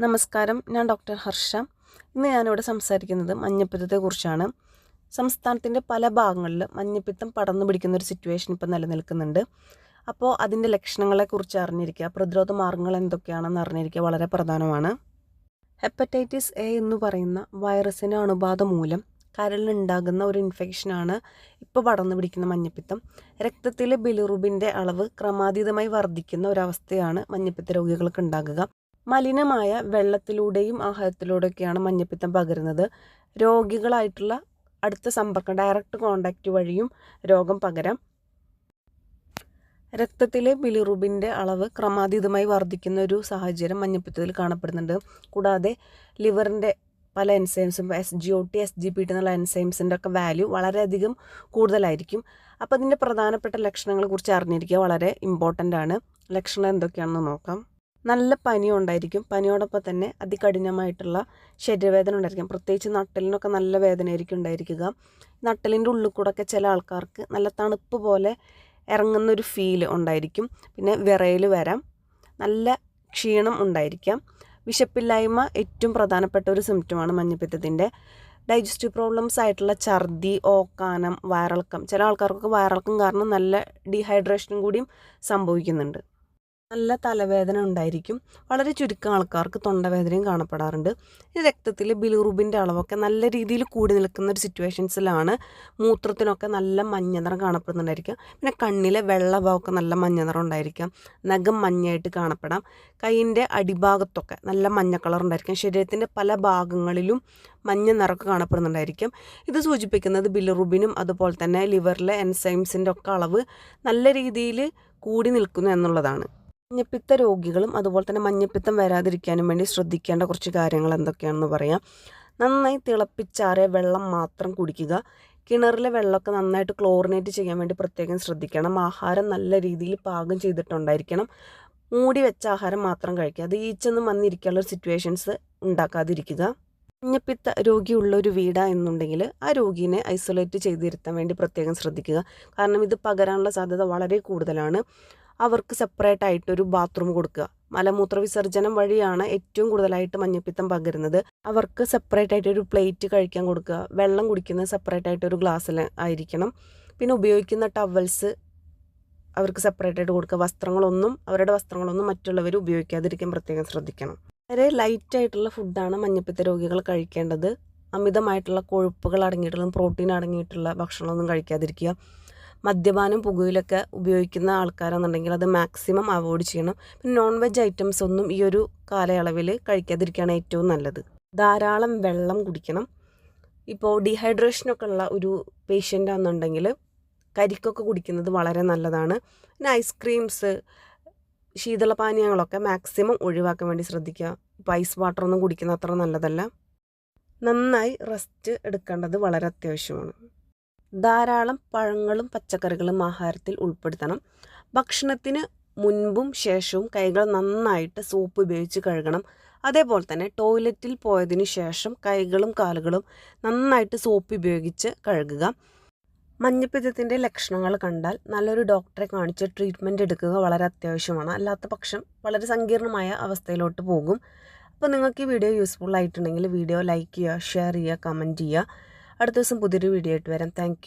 നമസ്കാരം. ഞാൻ ഡോക്ടർ ഹർഷ. ഇന്ന് ഞാനിവിടെ സംസാരിക്കുന്നത് മഞ്ഞപ്പിത്തത്തെക്കുറിച്ചാണ്. സംസ്ഥാനത്തിന്റെ പല ഭാഗങ്ങളിൽ മഞ്ഞപ്പിത്തം പടർന്നു പിടിക്കുന്ന ഒരു സിറ്റുവേഷൻ ഇപ്പോൾ നിലനിൽക്കുന്നുണ്ട്. അപ്പോൾ അതിന്റെ ലക്ഷണങ്ങളെക്കുറിച്ച് അറിഞ്ഞിരിക്കുക പ്രതിരോധ മാർഗങ്ങൾ എന്തൊക്കെയാണെന്ന് അറിഞ്ഞിരിക്കുക വളരെ പ്രധാനമാണ്. ഹെപ്പറ്റൈറ്റിസ് എ എന്ന് പറയുന്ന വൈറസിന്റെ അണുബാധ മൂലം കരളിനുണ്ടാകുന്ന ഒരു ഇൻഫെക്ഷനാണ് ഇപ്പോൾ പടർന്നു പിടിക്കുന്ന മഞ്ഞപ്പിത്തം. രക്തത്തിലെ ബിലിറുബിന്റെ അളവ് ക്രമാതീതമായി വർദ്ധിക്കുന്ന ഒരവസ്ഥയാണ് മഞ്ഞപ്പിത്ത രോഗികൾക്ക് ഉണ്ടാകുക. മലിനമായ വെള്ളത്തിലൂടെയും ആഹാരത്തിലൂടെയൊക്കെയാണ് മഞ്ഞപ്പിത്തം പകരുന്നത്. രോഗികളായിട്ടുള്ള അടുത്ത സമ്പർക്കം ഡയറക്റ്റ് കോണ്ടാക്റ്റ് വഴിയും രോഗം പകരാം. രക്തത്തിലെ ബിലിറുബിന്റെ അളവ് ക്രമാതീതമായി വർദ്ധിക്കുന്ന ഒരു സാഹചര്യം മഞ്ഞപ്പിത്തത്തിൽ കാണപ്പെടുന്നുണ്ട്. കൂടാതെ ലിവറിന്റെ പല എൻസൈംസും S G O T S G P T എന്നുള്ള എൻസൈംസിന്റെ ഒക്കെ വാല്യൂ വളരെയധികം കൂടുതലായിരിക്കും. അപ്പോൾ അതിന്റെ പ്രധാനപ്പെട്ട ലക്ഷണങ്ങളെ കുറിച്ച് അറിഞ്ഞിരിക്കുക വളരെ ഇമ്പോർട്ടന്റ് ആണ്. ലക്ഷണം എന്തൊക്കെയാണെന്ന് നോക്കാം. നല്ല പനിയും ഉണ്ടായിരിക്കും. പനിയോടൊപ്പം തന്നെ അതികഠിനമായിട്ടുള്ള ശരീരവേദന ഉണ്ടായിരിക്കും. പ്രത്യേകിച്ച് നട്ടലിനൊക്കെ നല്ല വേദനയായിരിക്കും ഉണ്ടായിരിക്കുക. നട്ടലിന്റെ ഉള്ളിൽ കൂടെ ഒക്കെ ചില ആൾക്കാർക്ക് നല്ല തണുപ്പ് പോലെ ഇറങ്ങുന്നൊരു ഫീൽ ഉണ്ടായിരിക്കും. പിന്നെ വിറയിൽ വരാം. നല്ല ക്ഷീണം ഉണ്ടായിരിക്കാം. വിശപ്പില്ലായ്മ ഏറ്റവും പ്രധാനപ്പെട്ട ഒരു സിംറ്റമാണ് മഞ്ഞപ്പിത്തത്തിന്റെ. ഡൈജസ്റ്റീവ് പ്രോബ്ലംസ് ആയിട്ടുള്ള ഛർദി ഓക്കാനം വയറിളക്കം. ചില ആൾക്കാർക്കൊക്കെ വയറിളക്കം കാരണം നല്ല ഡീഹൈഡ്രേഷനും കൂടിയും സംഭവിക്കുന്നുണ്ട്. നല്ല തലവേദന ഉണ്ടായിരിക്കും. വളരെ ചുരുക്കം ആൾക്കാർക്ക് തൊണ്ടവേദനയും കാണപ്പെടാറുണ്ട്. ഈ രക്തത്തിൽ ബിലിറുബിന്റെ അളവൊക്കെ നല്ല രീതിയിൽ കൂടി നിൽക്കുന്ന ഒരു സിറ്റുവേഷൻസിലാണ് മൂത്രത്തിനൊക്കെ നല്ല മഞ്ഞനിറം കാണപ്പെടുന്നുണ്ടായിരിക്കാം. പിന്നെ കണ്ണിലെ വെള്ളഭാവമൊക്കെ നല്ല മഞ്ഞനിറം ഉണ്ടായിരിക്കാം. നഖം മഞ്ഞയായിട്ട് കാണപ്പെടാം. കൈയിന്റെ അടിഭാഗത്തൊക്കെ നല്ല മഞ്ഞ കളർ ഉണ്ടായിരിക്കാം ശരീരത്തിന്റെ പല ഭാഗങ്ങളിലും മഞ്ഞ നിറമൊക്കെ കാണപ്പെടുന്നുണ്ടായിരിക്കും. ഇത് സൂചിപ്പിക്കുന്നത് ബിലിറുബിനും അതുപോലെ തന്നെ ലിവറിലെ എൻസൈംസിന്റെ ഒക്കെ അളവ് നല്ല രീതിയിൽ കൂടി നിൽക്കുന്നു എന്നുള്ളതാണ്. മഞ്ഞപ്പിത്ത രോഗികളും അതുപോലെ തന്നെ മഞ്ഞപ്പിത്തം വരാതിരിക്കാനും വേണ്ടി ശ്രദ്ധിക്കേണ്ട കുറച്ച് കാര്യങ്ങൾ എന്തൊക്കെയാണെന്ന് പറയാം. നന്നായി തിളപ്പിച്ചാറിയ വെള്ളം മാത്രം കുടിക്കുക. കിണറിലെ വെള്ളമൊക്കെ നന്നായിട്ട് ക്ലോറിനേറ്റ് ചെയ്യാൻ വേണ്ടി പ്രത്യേകം ശ്രദ്ധിക്കണം. ആഹാരം നല്ല രീതിയിൽ പാകം ചെയ്തിട്ടുണ്ടായിരിക്കണം. മൂടി വെച്ച ആഹാരം മാത്രം കഴിക്കുക. അത് ഈച്ചൊന്നും വന്നിരിക്കാനുള്ള സിറ്റുവേഷൻസ് ഉണ്ടാക്കാതിരിക്കുക. മഞ്ഞപ്പിത്ത രോഗിയുള്ള ഒരു വീടാ എന്നുണ്ടെങ്കിൽ ആ രോഗീനെ ഐസൊലേറ്റ് ചെയ്തിരുത്താൻ വേണ്ടി പ്രത്യേകം ശ്രദ്ധിക്കുക. കാരണം ഇത് പകരാനുള്ള സാധ്യത വളരെ കൂടുതലാണ്. അവർക്ക് സെപ്പറേറ്റ് ആയിട്ട് ഒരു ബാത്റൂം കൊടുക്കുക. മലമൂത്ര വിസർജനം വഴിയാണ് ഏറ്റവും കൂടുതലായിട്ട് മഞ്ഞപ്പിത്തം പകരുന്നത്. അവർക്ക് സെപ്പറേറ്റ് ആയിട്ട് ഒരു പ്ലേറ്റ് കഴിക്കാൻ കൊടുക്കുക. വെള്ളം കുടിക്കുന്നത് സെപ്പറേറ്റ് ആയിട്ട് ഒരു ഗ്ലാസ്സിൽ ആയിരിക്കണം. പിന്നെ ഉപയോഗിക്കുന്ന ടവൽസ് അവർക്ക് സെപ്പറേറ്റ് ആയിട്ട് കൊടുക്കുക. വസ്ത്രങ്ങളൊന്നും അവരുടെ വസ്ത്രങ്ങളൊന്നും മറ്റുള്ളവർ ഉപയോഗിക്കാതിരിക്കാൻ പ്രത്യേകം ശ്രദ്ധിക്കണം. വളരെ ലൈറ്റ് ആയിട്ടുള്ള ഫുഡാണ് മഞ്ഞപ്പിത്ത രോഗികൾ കഴിക്കേണ്ടത്. അമിതമായിട്ടുള്ള കൊഴുപ്പുകൾ അടങ്ങിയിട്ടുള്ള പ്രോട്ടീൻ അടങ്ങിയിട്ടുള്ള ഭക്ഷണമൊന്നും കഴിക്കാതിരിക്കുക. മദ്യപാനം പുകയിലൊക്കെ ഉപയോഗിക്കുന്ന ആൾക്കാരാണെന്നുണ്ടെങ്കിൽ അത് മാക്സിമം അവോയ്ഡ് ചെയ്യണം. പിന്നെ നോൺ വെജ് ഐറ്റംസ് ഒന്നും ഈ ഒരു കാലയളവിൽ കഴിക്കാതിരിക്കുകയാണ് ഏറ്റവും നല്ലത്. ധാരാളം വെള്ളം കുടിക്കണം. ഇപ്പോൾ ഡീഹൈഡ്രേഷനൊക്കെ ഉള്ള ഒരു പേഷ്യന്റ് ആണെന്നുണ്ടെങ്കിൽ കരിക്കൊക്കെ കുടിക്കുന്നത് വളരെ നല്ലതാണ്. പിന്നെ ഐസ്ക്രീംസ് ശീതളപാനീയങ്ങളൊക്കെ മാക്സിമം ഒഴിവാക്കാൻ വേണ്ടി ശ്രദ്ധിക്കുക. ഇപ്പോൾ ഐസ് വാട്ടർ ഒന്നും കുടിക്കുന്ന അത്ര നല്ലതല്ല. നന്നായി റെസ്റ്റ് എടുക്കേണ്ടത് വളരെ അത്യാവശ്യമാണ്. ധാരാളം പഴങ്ങളും പച്ചക്കറികളും ആഹാരത്തിൽ ഉൾപ്പെടുത്തണം. ഭക്ഷണത്തിന് മുൻപും ശേഷവും കൈകൾ നന്നായിട്ട് സോപ്പ് ഉപയോഗിച്ച് കഴുകണം. അതേപോലെ തന്നെ ടോയ്ലറ്റിൽ പോയതിനു ശേഷം കൈകളും കാലുകളും നന്നായിട്ട് സോപ്പ് ഉപയോഗിച്ച് കഴുകുക. മഞ്ഞപ്പിത്തത്തിന്റെ ലക്ഷണങ്ങൾ കണ്ടാൽ നല്ലൊരു ഡോക്ടറെ കാണിച്ച് ട്രീറ്റ്മെന്റ് എടുക്കുക വളരെ അത്യാവശ്യമാണ്. അല്ലാത്ത പക്ഷം വളരെ സങ്കീർണമായ അവസ്ഥയിലോട്ട് പോകും. അപ്പോൾ നിങ്ങൾക്ക് ഈ വീഡിയോ യൂസ്ഫുൾ ആയിട്ടുണ്ടെങ്കിൽ വീഡിയോ ലൈക്ക് ചെയ്യുക ഷെയർ ചെയ്യുക കമന്റ് ചെയ്യുക. അടുത്ത ദിവസം പുതിയൊരു വീഡിയോ ആയിട്ട് വരാം. താങ്ക്